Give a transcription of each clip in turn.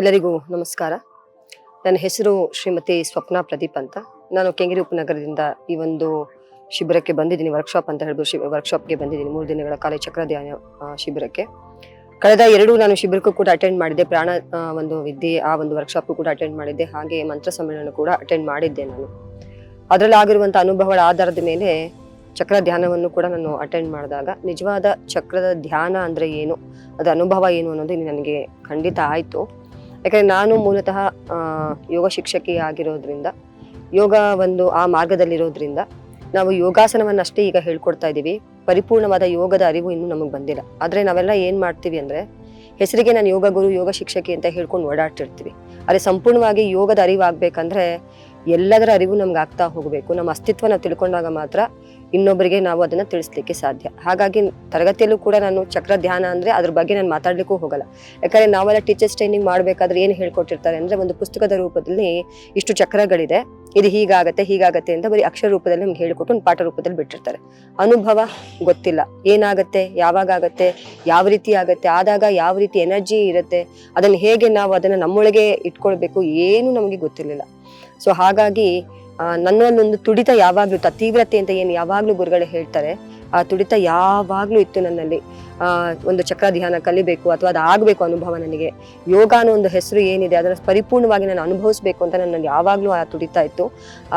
ಎಲ್ಲರಿಗೂ ನಮಸ್ಕಾರ. ನನ್ನ ಹೆಸರು ಶ್ರೀಮತಿ ಸ್ವಪ್ನ ಪ್ರದೀಪ್ ಅಂತ. ನಾನು ಕೆಂಗೇರಿ ಉಪನಗರದಿಂದ ಈ ಒಂದು ಶಿಬಿರಕ್ಕೆ ಬಂದಿದ್ದೀನಿ ವರ್ಕ್ಶಾಪ್ ಅಂತ ಹೇಳ್ಬೋದು. ಶಿ ವರ್ಕ್ಶಾಪ್ಗೆ ಬಂದಿದ್ದೀನಿ. ಮೂರು ದಿನಗಳ ಕಾಲ ಚಕ್ರಧ್ಯಾನ ಶಿಬಿರಕ್ಕೆ. ಕಳೆದ ಎರಡು ನಾನು ಶಿಬಿರಕ್ಕೂ ಕೂಡ ಅಟೆಂಡ್ ಮಾಡಿದ್ದೆ. ಪ್ರಾಣ ಒಂದು ವಿದ್ಯೆ, ಆ ಒಂದು ವರ್ಕ್ಶಾಪ್ ಕೂಡ ಅಟೆಂಡ್ ಮಾಡಿದ್ದೆ. ಹಾಗೆ ಮಂತ್ರ ಸಮ್ಮೇಳನ ಕೂಡ ಅಟೆಂಡ್ ಮಾಡಿದ್ದೆ ನಾನು. ಅದರಲ್ಲಿ ಆಗಿರುವಂಥ ಅನುಭವಗಳ ಆಧಾರದ ಮೇಲೆ ಚಕ್ರ ಧ್ಯಾನವನ್ನು ಕೂಡ ನಾನು ಅಟೆಂಡ್ ಮಾಡಿದಾಗ ನಿಜವಾದ ಚಕ್ರದ ಧ್ಯಾನ ಅಂದರೆ ಏನು ಅದರ ಅನುಭವ ಏನು ಅನ್ನೋದು ನನಗೆ ಖಂಡಿತ ಆಯಿತು. ಯಾಕಂದರೆ ನಾನು ಮೂಲತಃ ಯೋಗ ಶಿಕ್ಷಕಿ ಆಗಿರೋದ್ರಿಂದ, ಯೋಗ ಒಂದು ಆ ಮಾರ್ಗದಲ್ಲಿರೋದ್ರಿಂದ ನಾವು ಯೋಗಾಸನವನ್ನು ಅಷ್ಟೇ ಈಗ ಹೇಳ್ಕೊಡ್ತಾ ಇದ್ದೀವಿ. ಪರಿಪೂರ್ಣವಾದ ಯೋಗದ ಅರಿವು ಇನ್ನೂ ನಮಗೆ ಬಂದಿಲ್ಲ. ಆದರೆ ನಾವೆಲ್ಲ ಏನು ಮಾಡ್ತೀವಿ ಅಂದರೆ, ಹೆಸರಿಗೆ ನಾನು ಯೋಗ ಗುರು, ಯೋಗ ಶಿಕ್ಷಕಿ ಅಂತ ಹೇಳ್ಕೊಂಡು ಓಡಾಡ್ತಿರ್ತೀವಿ. ಆದರೆ ಸಂಪೂರ್ಣವಾಗಿ ಯೋಗದ ಅರಿವು ಆಗಬೇಕಂದ್ರೆ ಎಲ್ಲದರ ಅರಿವು ನಮ್ಗೆ ಆಗ್ತಾ ಹೋಗಬೇಕು. ನಮ್ಮ ಅಸ್ತಿತ್ವ ನಾವು ತಿಳ್ಕೊಂಡಾಗ ಮಾತ್ರ ಇನ್ನೊಬ್ಬರಿಗೆ ನಾವು ಅದನ್ನು ತಿಳಿಸ್ಲಿಕ್ಕೆ ಸಾಧ್ಯ. ಹಾಗಾಗಿ ತರಗತಿಯಲ್ಲೂ ಕೂಡ ನಾನು ಚಕ್ರ ಧ್ಯಾನ ಅಂದರೆ ಅದ್ರ ಬಗ್ಗೆ ನಾನು ಮಾತಾಡ್ಲಿಕ್ಕೂ ಹೋಗಲ್ಲ. ಯಾಕಂದ್ರೆ ನಾವೆಲ್ಲ ಟೀಚರ್ಸ್ ಟ್ರೈನಿಂಗ್ ಮಾಡಬೇಕಾದ್ರೆ ಏನು ಹೇಳ್ಕೊಟ್ಟಿರ್ತಾರೆ ಅಂದರೆ ಒಂದು ಪುಸ್ತಕದ ರೂಪದಲ್ಲಿ ಇಷ್ಟು ಚಕ್ರಗಳಿದೆ. ಇದು ಹೀಗಾಗತ್ತೆ ಹೀಗಾಗತ್ತೆ ಅಂತ ಬರೀ ಅಕ್ಷರ ರೂಪದಲ್ಲಿ ನಮ್ಗೆ ಹೇಳಿಕೊಟ್ಟು ಒಂದು ಪಾಠ ರೂಪದಲ್ಲಿ ಬಿಟ್ಟಿರ್ತಾರೆ. ಅನುಭವ ಗೊತ್ತಿಲ್ಲ. ಏನಾಗತ್ತೆ, ಯಾವಾಗ ಆಗತ್ತೆ, ಯಾವ ರೀತಿ ಆಗತ್ತೆ, ಆದಾಗ ಯಾವ ರೀತಿ ಎನರ್ಜಿ ಇರುತ್ತೆ, ಅದನ್ನು ಹೇಗೆ ನಾವು ಅದನ್ನು ನಮ್ಮೊಳಗೆ ಇಟ್ಕೊಳ್ಬೇಕು ಏನು ನಮಗೆ ಗೊತ್ತಿರಲಿಲ್ಲ. ಸೊ ಹಾಗಾಗಿ ನನ್ನ ನನ್ನಲ್ಲೊಂದು ತುಡಿತ ಯಾವಾಗಲೂ ತೀವ್ರತೆ ಅಂತ ಏನು ಯಾವಾಗಲೂ ಗುರುಗಳು ಹೇಳ್ತಾರೆ, ಆ ತುಡಿತ ಯಾವಾಗಲೂ ಇತ್ತು ನನ್ನಲ್ಲಿ. ಒಂದು ಚಕ್ರ ಧ್ಯಾನ ಕಲಿಬೇಕು ಅಥವಾ ಅದು ಆಗಬೇಕು ಅನುಭವ ನನಗೆ. ಯೋಗ ಅನ್ನೋ ಒಂದು ಹೆಸರು ಏನಿದೆ ಅದನ್ನು ಪರಿಪೂರ್ಣವಾಗಿ ನಾನು ಅನುಭವಿಸಬೇಕು ಅಂತ ನನ್ನಲ್ಲಿ ಯಾವಾಗಲೂ ಆ ತುಡಿತ ಇತ್ತು.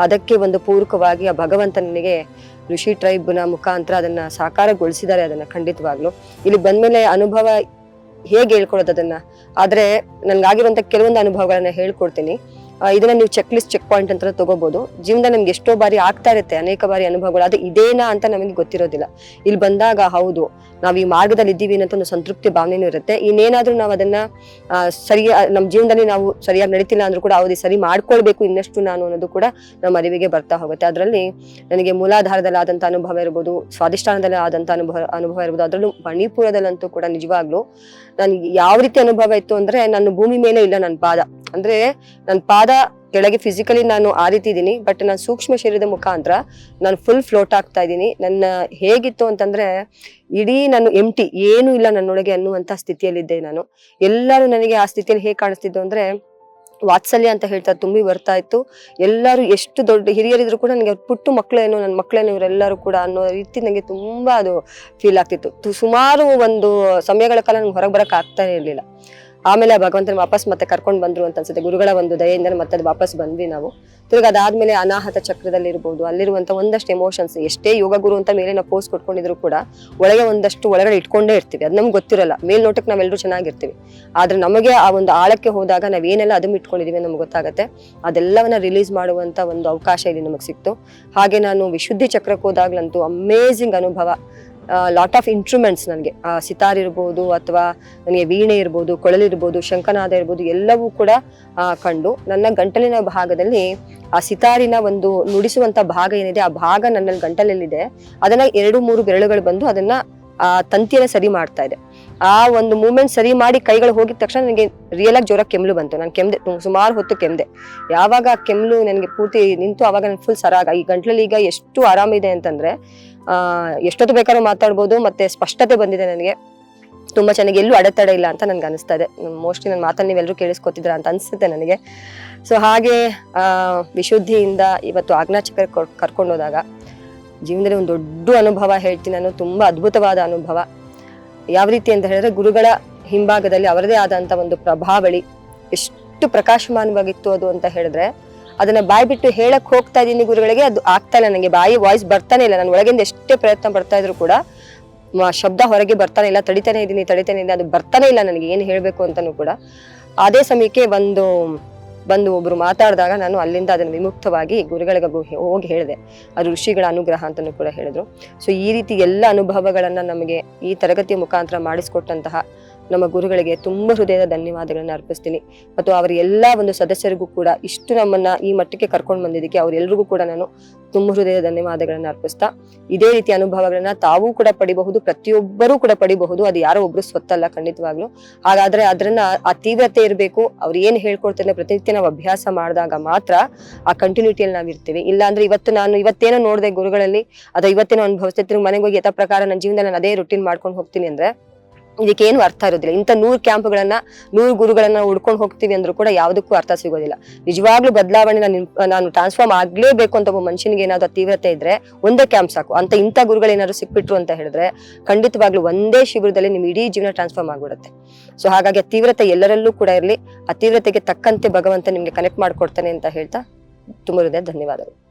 ಅದಕ್ಕೆ ಒಂದು ಪೂರಕವಾಗಿ ಆ ಭಗವಂತ ನನಗೆ ಋಷಿ ಟ್ರೈಬ್ನ ಮುಖಾಂತರ ಅದನ್ನ ಸಾಕಾರಗೊಳಿಸಿದ್ದಾರೆ ಅದನ್ನ ಖಂಡಿತವಾಗ್ಲು. ಇಲ್ಲಿ ಬಂದಮೇಲೆ ಅನುಭವ ಹೇಗೆ ಹೇಳ್ಕೊಡೋದು ಅದನ್ನ? ಆದರೆ ನನಗಾಗಿರುವಂಥ ಕೆಲವೊಂದು ಅನುಭವಗಳನ್ನು ಹೇಳ್ಕೊಡ್ತೀನಿ. ಇದನ್ನ ನೀವು ಚೆಕ್ ಲಿಸ್ಟ್ ಚೆಕ್ ಪಾಯಿಂಟ್ ಅಂತ ತಗೋಬಹುದು ಜೀವನದಲ್ಲಿ ನಮ್ಗೆ ಎಷ್ಟೋ ಬಾರಿ ಆಗ್ತಾ ಇರುತ್ತೆ, ಅನೇಕ ಬಾರಿ ಅನುಭವಗಳು, ಅದು ಇದೇನಾ ಅಂತ ನಮಗೆ ಗೊತ್ತಿರೋದಿಲ್ಲ. ಇಲ್ಲಿ ಬಂದಾಗ ಹೌದು, ನಾವು ಈ ಮಾರ್ಗದಲ್ಲಿ ಇದ್ದೀವಿ ಅನ್ನೋ ಒಂದು ಸಂತೃಪ್ತಿ ಭಾವನೆನೂ ಇರುತ್ತೆ. ಇನ್ನೇನಾದ್ರೂ ನಾವು ಅದನ್ನ ಸರಿ ನಮ್ಮ ಜೀವನದಲ್ಲಿ ನಾವು ಸರಿಯಾಗಿ ನಡೀತಿಲ್ಲ ಅಂದ್ರೂ ಕೂಡ ಅವ್ರಿಗೆ ಸರಿ ಮಾಡ್ಕೊಳ್ಬೇಕು ಇನ್ನಷ್ಟು ನಾನು ಅನ್ನೋದು ಕೂಡ ನಮ್ಮ ಅರಿವಿಗೆ ಬರ್ತಾ ಹೋಗುತ್ತೆ. ಅದರಲ್ಲಿ ನನಗೆ ಮೂಲಾಧಾರದಲ್ಲಿ ಆದಂತ ಅನುಭವ ಇರ್ಬೋದು ಸ್ವಾದಿಷ್ಠಾನದಲ್ಲಿ ಆದಂತಹ ಅನುಭವ ಅನುಭವ ಇರ್ಬೋದು, ಅದರಲ್ಲೂ ಮಣಿಪುರದಲ್ಲಂತೂ ಕೂಡ ನಿಜವಾಗ್ಲೂ, ನನ್ಗೆ ಯಾವ ರೀತಿ ಅನುಭವ ಇತ್ತು ಅಂದ್ರೆ ನನ್ನ ಭೂಮಿ ಮೇಲೆ ಇಲ್ಲ, ನನ್ನ ಪಾದ. ಅಂದ್ರೆ, ನನ್ನ ಪಾದ ಕೆಳಗೆ ಫಿಸಿಕಲಿ ನಾನು ಆ ರೀತಿ ಇದ್ದೀನಿ ಬಟ್ ನಾನು ಸೂಕ್ಷ್ಮ ಶರೀರದ ಮುಖಾಂತರ ನಾನು ಫುಲ್ ಫ್ಲೋಟ್ ಆಗ್ತಾ ಇದ್ದೀನಿ. ನನ್ನ ಹೇಗಿತ್ತು ಅಂತಂದ್ರೆ, ಇಡೀ ನಾನು ಎಂಟಿ ಏನೂ ಇಲ್ಲ ನನ್ನೊಳಗೆ ಅನ್ನುವಂಥ ಸ್ಥಿತಿಯಲ್ಲಿದ್ದೆ ನಾನು. ಎಲ್ಲರೂ ನನಗೆ ಆ ಸ್ಥಿತಿಯಲ್ಲಿ ಹೇಗೆ ಕಾಣಿಸ್ತಿದ್ದು ಅಂದ್ರೆ, ವಾತ್ಸಲ್ಯ ಅಂತ ಹೇಳ್ತಾರೆ ತುಂಬಿ ಬರ್ತಾ ಇತ್ತು. ಎಲ್ಲರೂ ಎಷ್ಟು ದೊಡ್ಡ, ಹಿರಿಯರಿದ್ರು ಕೂಡ ನನಗೆ ಅವ್ರ ಪುಟ್ಟು ಮಕ್ಕಳೇನು, ನನ್ನ ಮಕ್ಕಳೇನು ಇವರೆಲ್ಲರೂ ಕೂಡ ಅನ್ನೋ ರೀತಿ ನನಗೆ ತುಂಬ ಅದು ಫೀಲ್ ಆಗ್ತಿತ್ತು. ಸುಮಾರು ಒಂದು ಸಮಯಗಳ ಕಾಲ ನಂಗೆ ಹೊರಗೆ ಬರಕ್ ಇರಲಿಲ್ಲ. ಆಮೇಲೆ ಆ ಭಗವಂತನ ವಾಪಸ್ ಮತ್ತೆ ಕರ್ಕೊಂಡು ಬಂದ್ರು ಅಂತ ಅನ್ಸುತ್ತೆ. ಗುರುಗಳ ಒಂದು ದಯೆಯಿಂದ ಮತ್ತೆ ಅದು ವಾಪಸ್ ಬಂದ್ವಿ ನಾವು. ತಿರ್ಗಿ ಅದಾದ್ಮೇಲೆ ಅನಾಹತ ಚಕ್ರದಲ್ಲಿ ಇರ್ಬೋದು ಅಲ್ಲಿರುವಂತ ಒಂದಷ್ಟು ಎಮೋಷನ್ಸ್ ಎಷ್ಟೇ ಯೋಗ ಗುರು ಅಂತ ಮೇಲೆ ನಾವು ಪೋಸ್ ಕೊಟ್ಕೊಂಡಿದ್ರು ಕೂಡ ಒಳಗೆ ಒಂದಷ್ಟು ಒಳಗಡೆ ಇಟ್ಕೊಂಡೇ ಇರ್ತೀವಿ. ಅದು ನಮ್ಗೆ ಗೊತ್ತಿರಲ್ಲ. ಮೇಲ್ನೋಟಕ್ಕೆ ನಾವೆಲ್ಲರೂ ಚೆನ್ನಾಗಿರ್ತೀವಿ. ಆದ್ರೆ ನಮಗೆ ಆ ಒಂದು ಆಳಕ್ಕೆ ಹೋದಾಗ ನಾವೇನೆಲ್ಲ ಅದನ್ನು ಇಟ್ಕೊಂಡಿದೀವಿ ನಮ್ಗೆ ಗೊತ್ತಾಗುತ್ತೆ. ಅದೆಲ್ಲವನ್ನ ರಿಲೀಸ್ ಮಾಡುವಂತ ಒಂದು ಅವಕಾಶ ಇಲ್ಲಿ ನಮಗೆ ಸಿಕ್ತು. ಹಾಗೆ ನಾನು ವಿಶುದ್ಧಿ ಚಕ್ರಕ್ಕೆ ಹೋದಾಗ್ಲಂತೂ ಅಮೇಝಿಂಗ್ ಅನುಭವ. ಲಾಟ್ ಆಫ್ ಇನ್ಸ್ಟ್ರೂಮೆಂಟ್ಸ್ ನನಗೆ. ಸಿತಾರ್ ಇರ್ಬೋದು ಅಥವಾ ನನಗೆ ವೀಣೆ ಇರ್ಬೋದು ಕೊಳಲಿರ್ಬೋದು ಶಂಕನಾದ ಇರ್ಬೋದು, ಎಲ್ಲವೂ ಕೂಡ ಕಂಡು ನನ್ನ ಗಂಟಲಿನ ಭಾಗದಲ್ಲಿ ಆ ಸಿತಾರಿನ ಒಂದು ನುಡಿಸುವಂತ ಭಾಗ ಏನಿದೆ, ಆ ಭಾಗ ನನ್ನಲ್ಲಿ ಗಂಟಲಲ್ಲಿದೆ. ಅದನ್ನ ಎರಡು ಮೂರು ಬೆರಳುಗಳು ಬಂದು ಅದನ್ನ ಆ ತಂತಿಯನ್ನ ಸರಿ ಮಾಡ್ತಾ ಇದೆ. ಆ ಒಂದು ಮೂಮೆಂಟ್ ಸರಿ ಮಾಡಿ ಕೈಗಳು ಹೋಗಿದ ತಕ್ಷಣ ನನಗೆ ರಿಯಲ್ ಆಗಿ ಜ್ವರ ಕೆಮ್ಲು ಬಂತು. ನಾನು ಕೆಮ್ದೆ, ಸುಮಾರು ಹೊತ್ತು ಕೆಮ್ದೆ. ಯಾವಾಗ ಆ ಕೆಮ್ಲು ನನಗೆ ಪೂರ್ತಿ ನಿಂತು ಆವಾಗ ನಾನು ಫುಲ್ ಸರಾಗ ಈ ಗಂಟ್ಲಲ್ಲಿ ಈಗ ಎಷ್ಟು ಆರಾಮಿದೆ ಅಂತಂದ್ರೆ, ಆ, ಎಷ್ಟೊತ್ತು ಬೇಕಾದ್ರೂ ಮಾತಾಡ್ಬೋದು, ಮತ್ತೆ ಸ್ಪಷ್ಟತೆ ಬಂದಿದೆ ನನಗೆ. ತುಂಬಾ ಚೆನ್ನಾಗಿ ಎಲ್ಲೂ ಅಡೆತಡೆ ಇಲ್ಲ ಅಂತ ನನ್ಗೆ ಅನಿಸ್ತಾ ಇದೆ. ಮೋಸ್ಟ್ಲಿ ನನ್ನ ಮಾತನ್ನು ನೀವೆಲ್ಲರೂ ಕೇಳಿಸ್ಕೊತಿದ್ರ ಅಂತ ಅನಿಸುತ್ತೆ ನನಗೆ. ಸೊ ಹಾಗೆ ವಿಶುದ್ಧಿಯಿಂದ ಇವತ್ತು ಆಜ್ಞಾಚಕ್ರ ಕರ್ಕೊಂಡು ಹೋದಾಗ ಜೀವನದಲ್ಲಿ ಒಂದು ದೊಡ್ಡ ಅನುಭವ ಹೇಳ್ತೀನಿ. ನಾನು ತುಂಬಾ ಅದ್ಭುತವಾದ ಅನುಭವ. ಯಾವ ರೀತಿ ಅಂತ ಹೇಳಿದ್ರೆ ಗುರುಗಳ ಹಿಂಭಾಗದಲ್ಲಿ ಅವರದೇ ಆದಂತ ಒಂದು ಪ್ರಭಾವಳಿ. ಎಷ್ಟು ಪ್ರಕಾಶಮಾನವಾಗಿತ್ತು ಅದು ಅಂತ ಹೇಳಿದ್ರೆ, ಅದನ್ನ ಬಾಯಿ ಬಿಟ್ಟು ಹೇಳಕ್ ಹೋಗ್ತಾ ಇದ್ದೀನಿ ಗುರುಗಳಿಗೆ, ಅದು ಆಗ್ತಾ ಇಲ್ಲ ನನಗೆ ಬಾಯಿ ವಾಯ್ಸ್ ಬರ್ತಾನೆ ಇಲ್ಲ. ನಾನು ಒಳಗಿಂದ ಎಷ್ಟೇ ಪ್ರಯತ್ನ ಪಡ್ತಾ ಇದ್ರು ಕೂಡ ಶಬ್ದ ಹೊರಗೆ ಬರ್ತಾನೆ ಇಲ್ಲ. ತಡಿತಾನೆ ಇದ್ದೀನಿ ತಡಿತಾನೆ ಇದ್ದೀನಿ ಅದು ಬರ್ತಾನೆ ಇಲ್ಲ ನನಗೆ. ಏನು ಹೇಳಬೇಕು ಅಂತಲೂ ಕೂಡ. ಅದೇ ಸಮಯಕ್ಕೆ ಒಂದು ಬಂದು ಒಬ್ರು ಮಾತಾಡಿದಾಗ ನಾನು ಅಲ್ಲಿಂದ ಅದನ್ನು ವಿಮುಕ್ತವಾಗಿ ಗುರುಗಳಿಗೆ ಹೋಗಿ ಹೇಳಿದೆ. ಅದು ಋಷಿಗಳ ಅನುಗ್ರಹ ಅಂತಲೂ ಕೂಡ ಹೇಳಿದ್ರು. ಸೊ ಈ ರೀತಿ ಎಲ್ಲ ಅನುಭವಗಳನ್ನ ನಮಗೆ ಈ ತರಗತಿಯ ಮುಖಾಂತರ ಮಾಡಿಸ್ಕೊಟ್ಟಂತಹ ನಮ್ಮ ಗುರುಗಳಿಗೆ ತುಂಬ ಹೃದಯದ ಧನ್ಯವಾದಗಳನ್ನ ಅರ್ಪಿಸ್ತೀನಿ. ಮತ್ತು ಅವರ ಎಲ್ಲ ಒಂದು ಸದಸ್ಯರಿಗೂ ಕೂಡ ಇಷ್ಟು ನಮ್ಮನ್ನ ಈ ಮಟ್ಟಕ್ಕೆ ಕರ್ಕೊಂಡು ಬಂದಿದ್ದಕ್ಕೆ ಅವರೆಲ್ಲರಿಗೂ ಕೂಡ ನಾನು ತುಂಬ ಹೃದಯದ ಧನ್ಯವಾದಗಳನ್ನ ಅರ್ಪಿಸ್ತಾ, ಇದೇ ರೀತಿ ಅನುಭವಗಳನ್ನ ತಾವು ಕೂಡ ಪಡಿಬಹುದು, ಪ್ರತಿಯೊಬ್ಬರೂ ಕೂಡ ಪಡಿಬಹುದು, ಅದು ಯಾರೋ ಒಬ್ರು ಸ್ವತ್ತಲ್ಲ ಖಂಡಿತವಾಗ್ಲು. ಹಾಗಾದ್ರೆ ಅದ್ರನ್ನ ಆ ತೀವ್ರತೆ ಇರಬೇಕು, ಅವ್ರು ಏನ್ ಹೇಳ್ಕೊಡ್ತಾರೆ ಪ್ರತಿನಿತ್ಯ ನಾವು ಅಭ್ಯಾಸ ಮಾಡಿದಾಗ ಮಾತ್ರ ಆ ಕಂಟಿನ್ಯೂಟಿಯಲ್ಲಿ ನಾವು ಇರ್ತೀವಿ. ಇಲ್ಲ ಅಂದ್ರೆ ಇವತ್ತು ನಾನು ಇವತ್ತೇನೋ ನೋಡಿದೆ ಗುರುಗಳಲ್ಲಿ, ಅಥವಾ ಇವತ್ತೇನೋ ಅನುಭವಿಸ್ತಿದ್ರು, ಮನೆಗೆ ಹೋಗಿ ಯಥ ಪ್ರಕಾರ ನನ್ನ ಜೀವನದಲ್ಲಿ ನಾನು ಅದೇ ರುಟೀನ್ ಮಾಡ್ಕೊಂಡು ಹೋಗ್ತೀನಿ ಅಂದ್ರೆ ಇದಕ್ಕೆ ಏನು ಅರ್ಥ ಇರೋದಿಲ್ಲ. ಇಂಥ ನೂರು ಕ್ಯಾಂಪ್ಗಳನ್ನ, ನೂರು ಗುರುಗಳನ್ನ ಹುಡ್ಕೊಂಡು ಹೋಗ್ತೀವಿ ಅಂದ್ರೂ ಕೂಡ ಯಾವುದಕ್ಕೂ ಅರ್ಥ ಸಿಗೋದಿಲ್ಲ. ನಿಜವಾಗ್ಲೂ ಬದಲಾವಣೆ ನಾನು ಟ್ರಾನ್ಸ್ಫಾರ್ಮ್ ಆಗ್ಲೇಬೇಕು ಅಂತ ಒಬ್ಬ ಮನುಷ್ಯನಿಗೆ ಏನಾದ್ರು ತೀವ್ರತೆ ಇದ್ರೆ ಒಂದೇ ಕ್ಯಾಂಪ್ ಸಾಕು. ಅಂತ ಇಂಥ ಗುರುಗಳು ಏನಾದ್ರು ಸಿಕ್ಬಿಟ್ರು ಅಂತ ಹೇಳಿದ್ರೆ ಖಂಡಿತವಾಗ್ಲೂ ಒಂದೇ ಶಿಬಿರದಲ್ಲಿ ನಿಮ್ ಇಡೀ ಜೀವನ ಟ್ರಾನ್ಸ್ಫಾರ್ಮ್ ಆಗ್ಬಿಡುತ್ತೆ. ಸೊ ಹಾಗಾಗಿ ತೀವ್ರತೆ ಎಲ್ಲರಲ್ಲೂ ಕೂಡ ಇರಲಿ. ಆ ತೀವ್ರತೆಗೆ ತಕ್ಕಂತೆ ಭಗವಂತ ನಿಮ್ಗೆ ಕನೆಕ್ಟ್ ಮಾಡ್ಕೊಡ್ತಾನೆ ಅಂತ ಹೇಳ್ತಾ ತುಂಬ ಹೃದಯ ಧನ್ಯವಾದಗಳು.